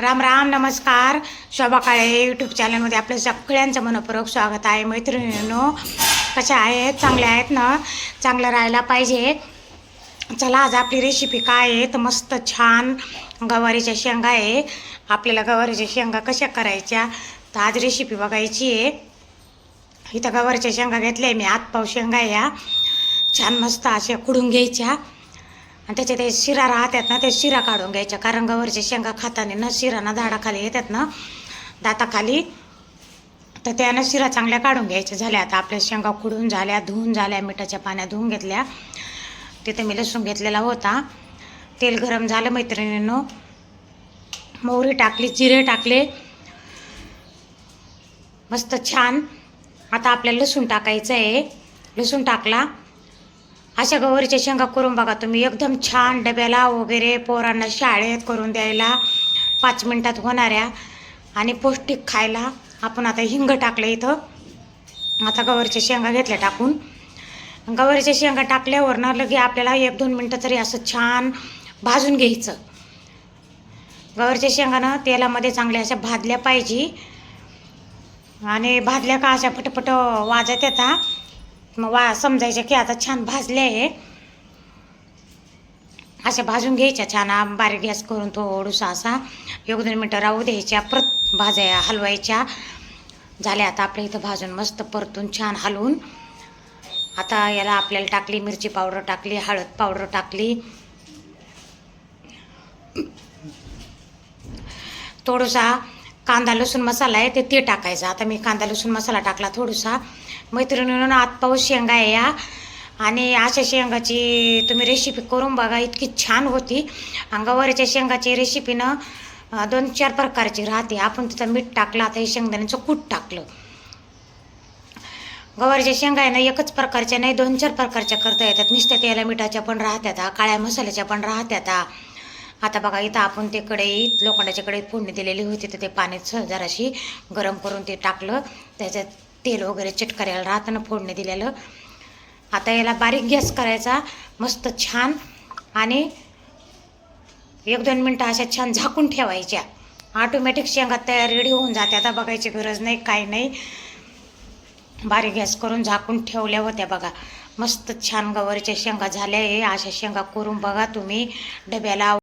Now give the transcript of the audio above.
राम राम नमस्कार. शोभा काळे यूट्यूब चॅनलमध्ये आपलं सगळ्यांचं मनपूर्वक स्वागत आहे. मैत्रिणींनो कशा आहेत? चांगल्या आहेत ना? चांगलं राहायला पाहिजे. चला आज आपली रेसिपी काय आहे? तर मस्त छान गवारीच्या शेंगा आहे. आपल्याला गवारीच्या शेंगा कशा करायच्या? तर आज रेसिपी बघायची आहे. इथं गवारीच्या शेंगा घेतल्या मी. आतपाव शेंगा या. छान मस्त अशा कुडून घ्यायच्या. आणि त्याचे ते शिरा राहतात ना ते शिरा काढून घ्यायच्या. कारण गवारच्या शेंगा खातानी ना शिरा ना झाडाखाली येतात ना दाताखाली तर त्यानं शिरा चांगल्या काढून घ्यायच्या. झाल्या आता आपल्या शेंगा कुडून झाल्या धुवून झाल्या मिठाच्या पाण्यात धुवून घेतल्या. तिथे मी लसूण घेतलेला होता. तेल गरम झालं मैत्रिणींनो. मोहरी टाकली जिरे टाकले. मस्त छान. आता आपल्याला लसूण टाकायचं आहे लसूण टाकला. अशा गवारीच्या शेंगा करून बघा तुम्ही. एकदम छान डब्याला वगैरे पोरांना शाळेत करून द्यायला पाच मिनटात होणाऱ्या. आणि पौष्टिक खायला आपण आता हिंग टाकलं इथं. आता गवारीच्या शेंगा घेतल्या टाकून. गवारीच्या शेंगा टाकल्यावर ना लगे आपल्याला एक दोन मिनटं तरी असं छान भाजून घ्यायचं. गवारीच्या शेंगा ना तेलामध्ये चांगल्या अशा भाजल्या पाहिजे. आणि भाजल्या का अशा पटपट वाजत येतात मग वा समजायचं की आता छान भाजले आहे. अशा भाजून घ्यायच्या छान बारीक गॅस करून थोडूसा असा. एक दोन मिनटं राहू द्यायच्या परत भाजाया हलवायच्या. झाल्या आता आपल्या इथं भाजून मस्त परतून छान हलवून. आता याला आपल्याला टाकली मिरची पावडर टाकली हळद पावडर टाकली. थोडासा कांदा लसूण मसाला आहे ते ते टाकायचं. आता मी कांदा लसूण मसाला टाकला थोडासा. मैत्रिणीनं आत पाऊस शेंगा आहे या. आणि अशा शेंगाची तुम्ही रेसिपी करून बघा इतकी छान होती. अंगावरच्या शेंगाची रेसिपीनं दोन चार प्रकारची राहते. आपण तिथं मीठ टाकलं आता हे शेंगदाण्याचं कूट टाकलं. गवारीच्या शेंगा आहे ना एकच प्रकारच्या नाही दोन चार प्रकारच्या करता येतात. नुसत्या तेला मिठाच्या पण राहत्या काळ्या मसाल्याच्या पण राहत्या आता बघा इथं आपण ते कढईत लोखंडाच्या कढईत फोडणी दिलेली होती तर ते पाण्यात जराशी गरम करून ते टाकलं. त्याच्यात तेल वगैरे चिटकाऱ्याला राहतं ना फोडणी दिलेलं. आता याला बारीक गॅस करायचा मस्त छान. आणि एक दोन मिनटं अशा छान झाकून ठेवायच्या. ऑटोमॅटिक शेंगा तयार रेडी होऊन जाते आता बघायची गरज नाही काही नाही. बारीक गॅस करून झाकून ठेवल्या होत्या बघा. मस्त छान गवारीच्या शेंगा झाल्या आहे अशा शेंगा करून बघा तुम्ही. डब्याला